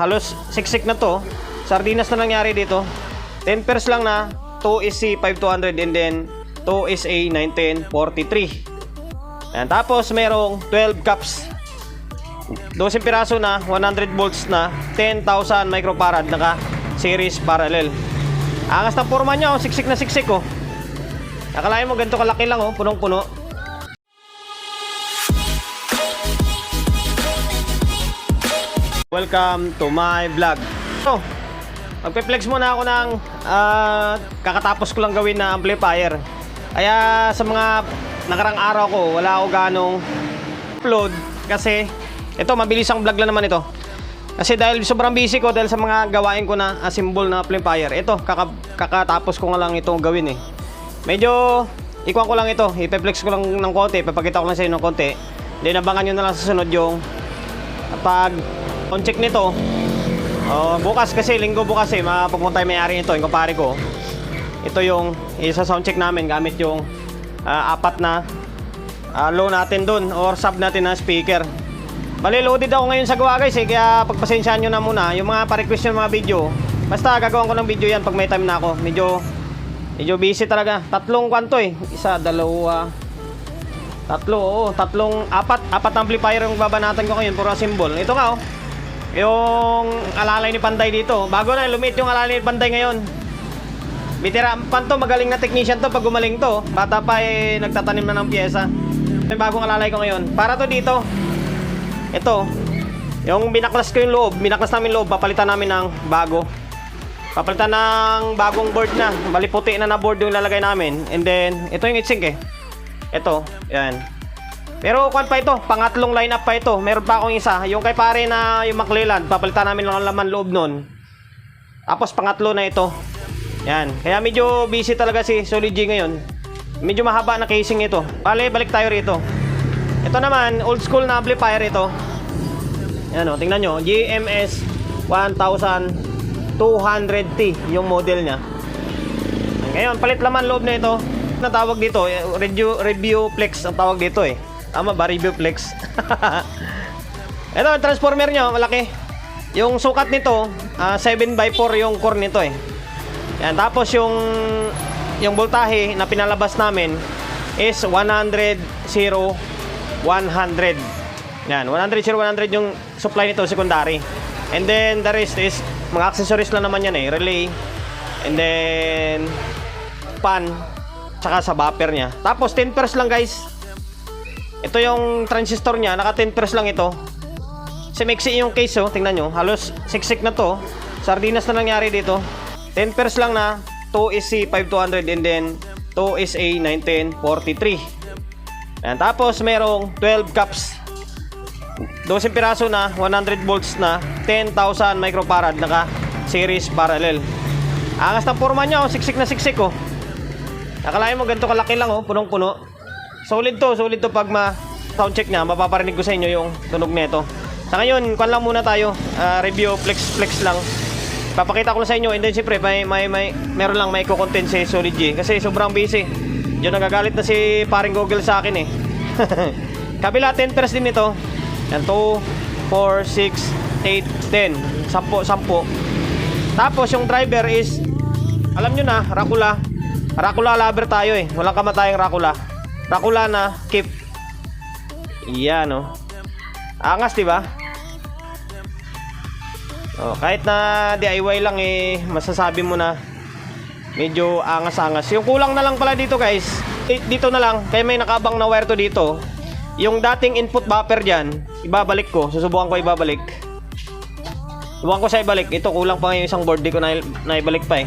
halos siksik na to. Sardinas na nangyari dito. 10 pairs lang na 2SC 5200 and then 2SA 1943. Ayan, tapos merong 12 cups 12 piraso na, 100 volts na, 10,000 microfarad naka series parallel. Angas ng forma niya, oh, siksik na siksik oh. Akalain mo ganito kalaki lang oh, punong-puno. Welcome to my vlog. So, magpe-flex muna ako ng ah, kakatapos ko lang gawin na amplifier. Kaya sa mga nakarang araw ko, wala ako ganong upload kasi ito mabilis ang vlog lang naman ito. Kasi dahil sobrang busy ko dahil sa mga gawain ko na assemble na amplifier. Ito, kaka, kakatapos ko nga lang itong gawin eh. Medyo ikuan ko lang ito, ipe-flex ko lang ng konti, papakita ko lang sa inyo ng konti. Then abangan nyo na lang sa sunod yung pag on check nito. Oh, bukas kasi linggo bukas eh, mapupunta yung may-ari nito, yung kumpare ko. Ito yung isa sound check namin gamit yung ah, apat na ah, low natin dun or sub natin na speaker. Bali, loaded ako ngayon sa gawa guys eh, kaya pagpasensyahan nyo na muna. Yung mga pa-request yung mga video, basta gagawin ko ng video yan pag may time na ako. Medyo, medyo busy talaga. Tatlong kwanto eh. Isa, dalawa, tatlo, oo. Tatlong, apat, apat amplifier yung babanatan ko ngayon, puro symbol. Ito nga oh. Yung alalay ni Panday dito. Bago na, lumit yung alalay ni Panday ngayon. Bitira, panto magaling na technician to pag gumaling to. Bata pa eh, nagtatanim na ng pyesa. Yung bagong alalay ko ngayon. Para to dito. Ito. Yung binaklas ko yung loob, binaklas namin loob, papalitan namin ng bago. Papalitan ng bagong board na. Bali puti na na board yung lalagay namin. And then, ito yung heatsink eh. Ito, yan. Pero kwan pa ito, pangatlong lineup pa ito. Meron pa akong isa. Yung kay pare na yung McLelland, papalitan namin lang ang laman loob nun. Tapos pangatlo na ito. Yan. Kaya medyo busy talaga si Solid ngayon. Medyo mahaba na casing ito. Bale, balik tayo rito. Ito naman, old school na amplifier ito. Yan o, tingnan nyo. GMS 1200T yung model niya. Ngayon, palit laman loob na ito. Na tawag dito, eh, review, review flex ang tawag dito eh. Tama ba? Review flex. ito, transformer nyo, malaki. Yung sukat nito, ah, 7x4 yung core nito eh. Yan, tapos yung yung voltahe na pinalabas namin is 100 0 100. Yan, 100 0 100 yung supply nito secondary. And then the rest is mga accessories lang naman yan eh, relay. And then pan tsaka sa buffer niya. Tapos 10 pairs lang guys. Ito yung transistor niya, naka 10 pairs lang ito. Kasi mixi yung case oh, tingnan nyo. Halos siksik na to. Sardinas na nangyari dito. 10 pairs lang na 2SC 5200 and then 2SA 1943. Ayan, tapos merong 12 cups. 12 piraso na, 100 volts na, 10,000 microfarad naka series parallel. Angas ng forma niya, oh, siksik na siksik oh. Akalain mo ganito kalaki lang oh, punong-puno. Solid to, solid to pag ma sound check niya, mapaparinig ko sa inyo yung tunog nito. Sa ngayon, kwan lang muna tayo. Ah, review flex flex lang. Papakita ko lang sa inyo and then siyempre may, may, may meron lang may content si Solid G kasi sobrang busy. Diyan nagagalit na si paring Google sa akin eh. Kabila 10 pairs din ito. Yan 2, 4, 6, 8, 10. 10, 10. Tapos yung driver is alam nyo na, Rakula. Rakula lover tayo eh. Walang kamatayang Rakula. Rakula na keep. Iyan oh. Angas, di ba? Oh, kahit na DIY lang eh, masasabi mo na medyo angas-angas. Yung kulang na lang pala dito guys, di- dito na lang, kaya may nakabang na wire to dito. Yung dating input buffer dyan, ibabalik ko. Susubukan ko ibabalik. Subukan ko sa ibalik. Ito kulang pa yung isang board, di ko na, naibalik pa eh.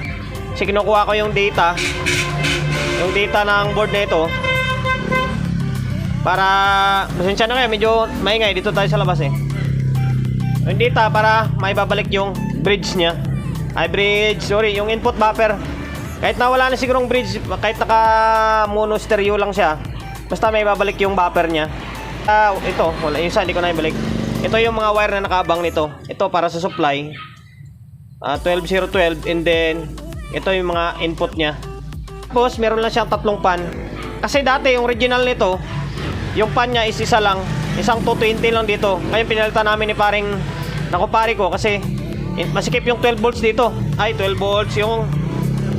Kasi kinukuha ko yung data, yung data ng board na ito, para, pasensya na kayo, medyo maingay. Dito tayo sa labas eh. Yung data para maibabalik yung bridge niya. Ay, bridge. Sorry, yung input buffer. Kahit na wala na sigurong bridge, kahit naka mono stereo lang siya, basta may babalik yung buffer niya. Ah, ito, wala yung isa, hindi ko na ibalik. Ito yung mga wire na nakabang nito. Ito para sa supply. Ah, 12012 and then ito yung mga input niya. Tapos meron lang siyang tatlong pan. Kasi dati yung original nito, yung pan niya is isa lang. Isang 220 lang dito. Ngayon pinalitan namin ni paring na kumpare ko kasi Eh, Masikip yung 12 volts dito. Ay, 12 volts. Yung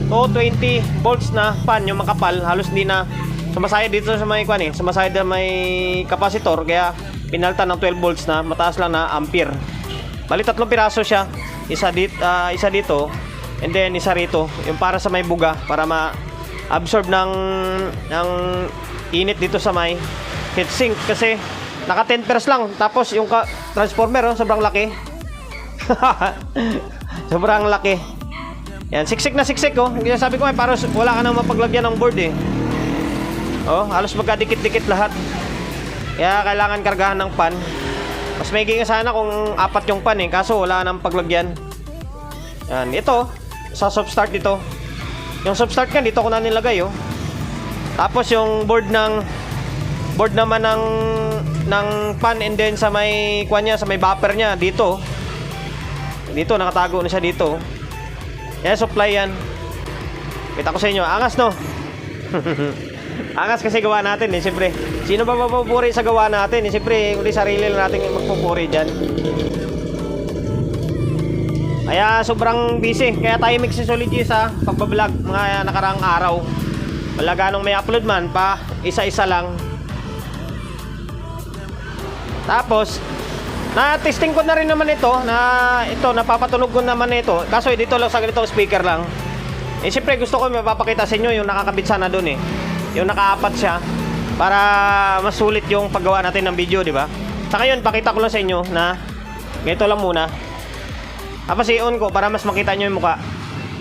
220 volts na fan, yung makapal, halos hindi na sumasaya dito sa may kwan eh. Sumasaya na may kapasitor. Kaya pinalta ng 12 volts na mataas lang na ampere. Bali tatlong piraso siya. Isa dito, isa dito and then isa rito. Yung para sa may buga para ma-absorb ng ng init dito sa may heatsink kasi naka 10 pairs lang. Tapos yung transformer oh, sobrang laki. sobrang laki. Yan, siksik na siksik oh. Kaya sabi ko ay para wala ka nang mapaglagyan ng board eh. Oh, halos magkadikit-dikit lahat. Kaya kailangan kargahan ng pan. Mas nga sana kung apat yung pan eh, kaso wala nang paglagyan. Yan, ito, sa soft start dito. Yung soft start kan dito ko na nilagay oh. Tapos yung board ng board naman ng ng pan and then sa may kwan niya, sa may buffer niya dito. Dito nakatago na siya dito. Yan supply yan. Kita ko sa inyo, angas no. angas kasi gawa natin eh, siyempre. Sino ba mapupuri sa gawa natin? Eh, siyempre, uli sarili lang natin magpupuri dyan. Kaya sobrang busy. Kaya tayo mixology sa pagbablog mga nakaraang araw. Wala ganong may upload man pa isa-isa lang. Tapos na-testing ko na rin naman ito na ito napapatunog ko naman ito. Kaso eh, dito lang sa ganitong speaker lang. Eh siyempre gusto ko mapapakita sa inyo yung nakakabit sana doon eh. Yung nakaapat siya para mas sulit yung paggawa natin ng video, di ba? Sa ngayon, pakita ko lang sa inyo na ganito lang muna. Tapos i-on ko para mas makita nyo yung mukha.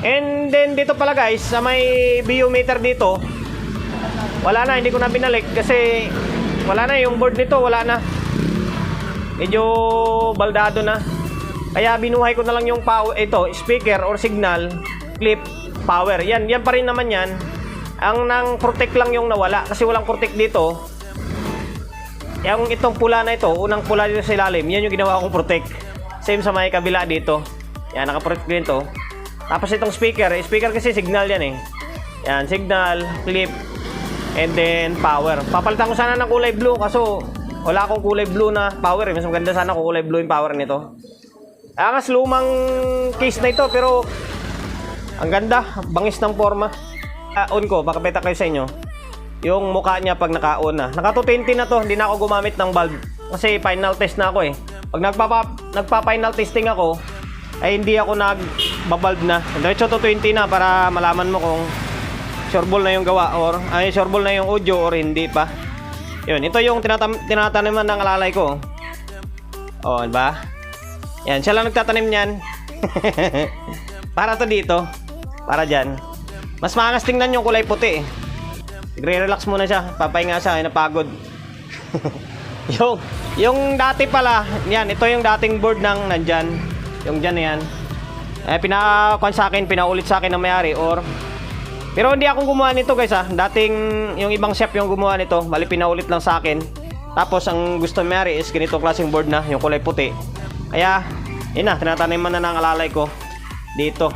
And then dito pala guys, sa may biometer dito, wala na, hindi ko na binalik kasi wala na yung board nito, wala na. Medyo baldado na. Kaya binuhay ko na lang yung power, ito, speaker or signal, clip, power. Yan, yan pa rin naman yan. Ang nang protect lang yung nawala kasi walang protect dito. Yung itong pula na ito, unang pula dito sa ilalim, yan yung ginawa kong protect. Same sa may kabila dito. Yan, nakaprotect din to. Tapos itong speaker, eh, speaker kasi signal yan eh. Yan, signal, clip, and then power. Papalitan ko sana ng kulay blue kaso wala akong kulay blue na power eh. Mas maganda sana kung kulay blue yung power nito. Angas lumang case na ito pero ang ganda, bangis ng forma. Ah, on ko, baka beta kayo sa inyo. Yung mukha niya pag naka-on na. Naka 220 na to, hindi na ako gumamit ng bulb. Kasi final test na ako eh. Pag nagpapa, nagpa-final testing ako, ay hindi ako nag-bulb na. Diretso to 20 na para malaman mo kung sureball na yung gawa or ay sureball na yung audio or hindi pa. Yun, ito yung tinatam tinataniman ng alalay ko. Oh, di ba? Yan, siya lang nagtatanim niyan. para to dito. Para diyan. Mas maangas tingnan yung kulay puti. eh. Gre-relax muna siya. Papahinga siya, napagod. yung, yung dati pala, yan, ito yung dating board ng nandyan. Yung dyan na yan. Eh, pinakuan sa akin, pinaulit sa akin ng mayari or pero hindi ako gumawa nito guys ha. Dating yung ibang chef yung gumawa nito. Bali pinaulit lang sa akin. Tapos ang gusto mayari is ganito klaseng board na, yung kulay puti. Kaya, yun na, tinataniman na ng alalay ko. Dito.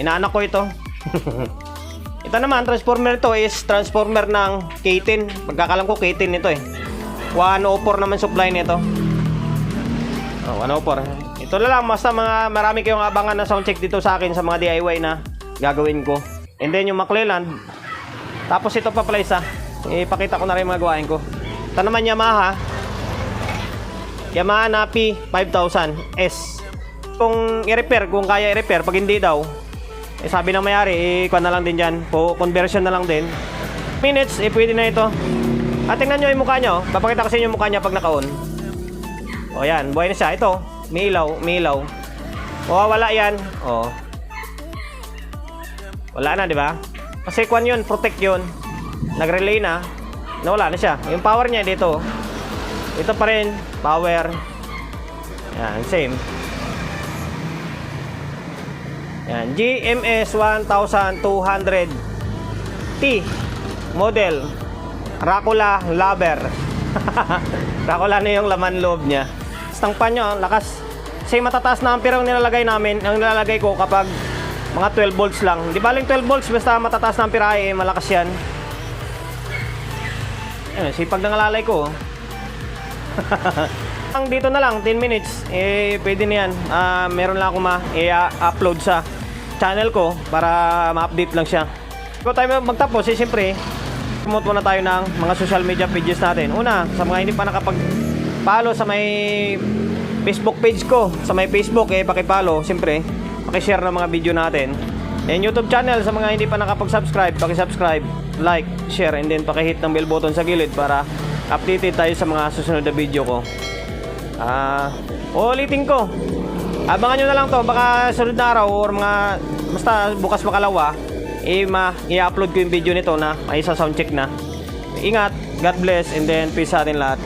Inaanak ko ito. ito naman, transformer ito is transformer ng K10. Pagkakalam ko K10 ito eh. 104 naman supply nito. Oh, 104. Ito na lang, basta mga marami kayong abangan na sound check dito sa akin sa mga DIY na gagawin ko. And then yung McClelland. Tapos ito pa pala isa. Ipakita ko na rin mga gawain ko. Ito naman Yamaha. Yamaha Napi 5000 S. Kung i-repair, kung kaya i-repair, pag hindi daw, eh sabi ng mayari, eh, kuha na lang din dyan. Po, conversion na lang din. Minutes, eh pwede na ito. At tingnan nyo yung mukha nyo. Papakita ko sa inyo yung mukha niya pag naka-on. O yan, buhay na siya. Ito, may ilaw, may ilaw. O, wala yan. O. Wala na, di ba? Kasi kwan yun, protect yun. Nag-relay na. Nawala na siya. Yung power niya dito. Ito pa rin, power. Yan, same. Yan, GMS 1200 T model Dracula Lover. Dracula na yung laman loob niya. Stang pa nyo, ang lakas. Kasi matataas na ang nilalagay namin, ang nilalagay ko kapag mga 12 volts lang. Di baling 12 volts, basta matataas na ampere ay malakas yan. Ayun, sipag ng alalay ko. oh. Ang dito na lang, 10 minutes, eh pwede na yan. Ah, meron lang ako ma-upload sa channel ko para ma-update lang siya. Kung tayo magtapos, eh siyempre, promote muna tayo ng mga social media pages natin. Una, sa mga hindi pa nakapag-follow sa may Facebook page ko, sa may Facebook, eh paki-follow, siyempre, paki-share ng mga video natin. And YouTube channel sa mga hindi pa nakapag-subscribe, paki-subscribe, like, share, and then paki-hit ng bell button sa gilid para updated tayo sa mga susunod na video ko. Ah, ulitin ko. Abangan nyo na lang to, baka sunod na araw or mga basta bukas makalawa, eh ma i-upload ko yung video nito na may isa sound check na. Ingat, God bless, and then peace sa atin lahat.